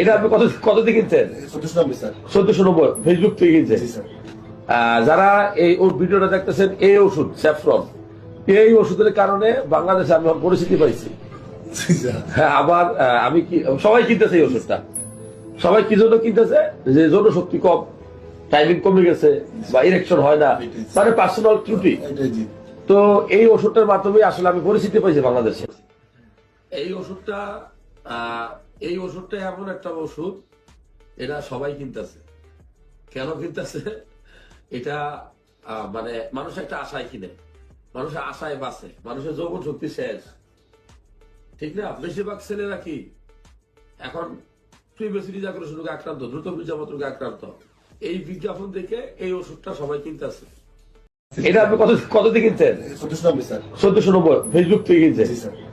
এটা আপনি কত কত দিয়ে কিনছেন? চোদ্দশো নব্বই ফেসবুক থেকে কিনছেন? যারা এই ওর ভিডিওটা দেখতেছেন এই ওষুধ স্যাফরন এই ওষুধের কারণে বাংলাদেশে আমি পরিস্থিতি পাইছি। হ্যাঁ আবার আমি কি সবাই কিনতেছে এই ওষুধটা। সবাই কি জন্য কিনতেছে? যে জনশক্তি কম টাইমিং কমে গেছে বা ইলেকশন হয় না মানে পার্সোনাল ত্রুটি। তো এই ওষুধটার মাধ্যমে আসলে আমি পরিচিতি পাইছি বাংলাদেশে। এই ওষুধটা এই ওষুধটা এমন একটা ওষুধ এটা সবাই কিনতেছে। কেন কিনতেছে? এটা মানে মানুষ একটা আশায় কিনে। মানুষের আশায় বাঁচে। মানুষের যৌবন শক্তি শেষ। ঠিক না? বেশিরভাগ ছেলেরা কি? এখন প্রিভিয়াসলি জাগ্রত রোগে আক্রান্ত দ্রুত বীর্যাপত রোগে আক্রান্ত। এই বিজ্ঞাপন দেখে এই ওষুধটা সবাই কিনতেছে। এটা আপনি কত কত দিয়ে কিনছেন? চোদ্দশো নব্বই স্যার। চোদ্দশো নব্বই ফেসবুক থেকে কিনছেন? জি স্যার। আহ,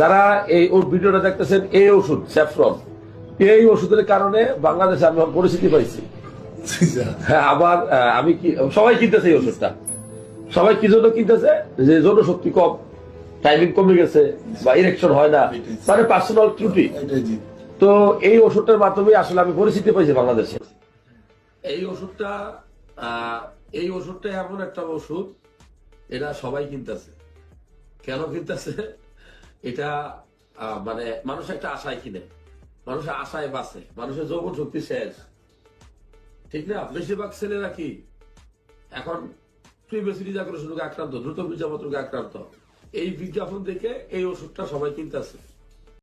যারা এই ভিডিওটা দেখতেছেন, এই ওষুধ, স্যাফরন, এই ওষুধের কারণে বাংলাদেশে আমি পরিস্থিতি পাইছি। হ্যাঁ আবার আমি কি সবাই কিনতেছে এই ওষুধটা। সবাই কি জন্য কিনতেছে? যে জনশক্তি কম টাইমিং কমে গেছে বা ইলেকশন হয় না মানে পার্সোনাল ত্রুটি। তো এই ওষুধটার মাধ্যমে আসলে আমি পরিচিতি পাইছি বাংলাদেশে। এই ওষুধটা এই ওষুধটা এমন একটা ওষুধ, এটা সবাই কিনতেছে। কেন কিনতেছে? এটা মানে মানুষ একটা আশায় কিনে। মানুষের আশায় বাঁচে। মানুষের যৌবন শক্তি শেষ। ঠিক না? বেশিরভাগ ছেলেরা কি? এখন প্রিভিয়াসলি জাগ্রত রোগে আক্রান্ত, দ্রুত বিজ্ঞাপন আক্রান্ত। এই বিজ্ঞাপন দেখে এই ওষুধটা সবাই কিনতেছে।